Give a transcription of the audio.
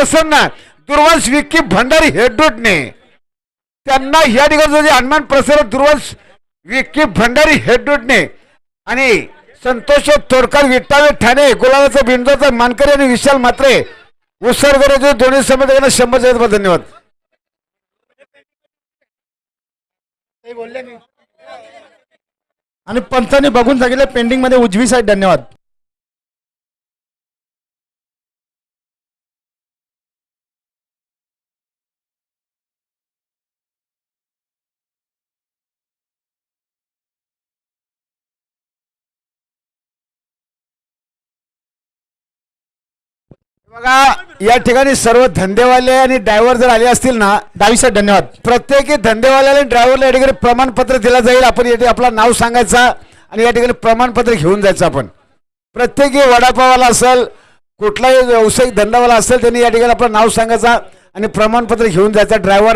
प्रसन्न दुर्वंश विक्की भंडारी हेडूटने त्यांना या ठिकाणी हनुमान प्रसार दुर्वंश विक्की भंडारी हेडूटने आणि संतोष तोडकर विट्टावे ठाणे गुलाबाचा बिंदूचा मानकरी आणि विशाल मात्रे उसरगराचे दोन्ही समिती शंभर जगत धन्यवाद. आणि पंचांनी बघून सांगितलं पेंडिंगमध्ये उजवी साईड धन्यवाद. बघा या ठिकाणी सर्व धंदेवाले आणि ड्रायव्हर जर आले असतील ना डावी साईड धन्यवाद. प्रत्येकी धंदेवाल्याला आणि ड्रायव्हरला या ठिकाणी प्रमाणपत्र दिलं जाईल. आपण या ठिकाणी आपलं नाव सांगायचं आणि या ठिकाणी प्रमाणपत्र घेऊन जायचं आपण. प्रत्येकी वडापावाला असेल कुठलाही व्यावसायिक धंदावाला असेल त्यांनी या ठिकाणी आपलं नाव सांगायचं आणि प्रमाणपत्र घेऊन जायचं. ड्रायव्हर